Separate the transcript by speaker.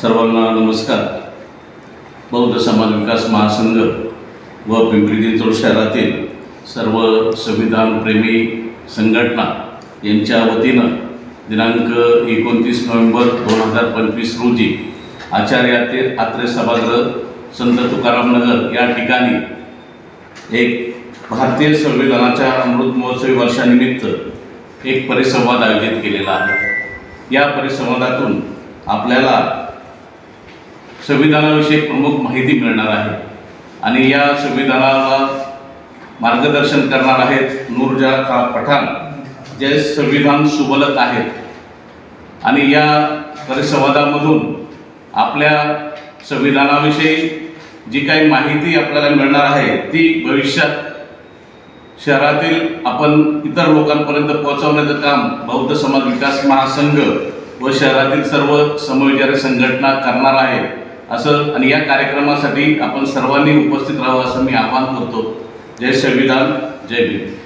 Speaker 1: सर्वांना नमस्कार. बौद्ध समाज विकास महासंघ व पिंपरी चिंचवड शहरातील सर्व संविधानप्रेमी संघटना यांच्या वतीनं दिनांक एकोणतीस नोव्हेंबर दोन हजार पंचवीस रोजी आचार्य ते आत्रे सभागृह संत तुकाराम नगर या ठिकाणी एक भारतीय संविधानाच्या अमृत महोत्सवी वर्षानिमित्त एक परिसंवाद आयोजित केलेला आहे. या परिसंवादातून आपल्याला संविधानाविषयी प्रमुख माहिती मिळणार आहे. आणि या संविधानाला मार्गदर्शन करणार आहेत नूरजा खा पठाण जे संविधान सुबलक आहेत. आणि या परिसंवादामधून आपल्या संविधानाविषयी जी काही माहिती आपल्याला मिळणार आहे ती भविष्यात शहरातील आपण इतर लोकांपर्यंत पोहोचवण्याचं काम बौद्ध समाज विकास महासंघ व शहरातील सर्व समविचारी संघटना करणार आहे असं आणि या कार्यक्रमासाठी आपण सर्वांनी उपस्थित राहावं असं मी आवाहन करतो. जय संविधान जय भीम.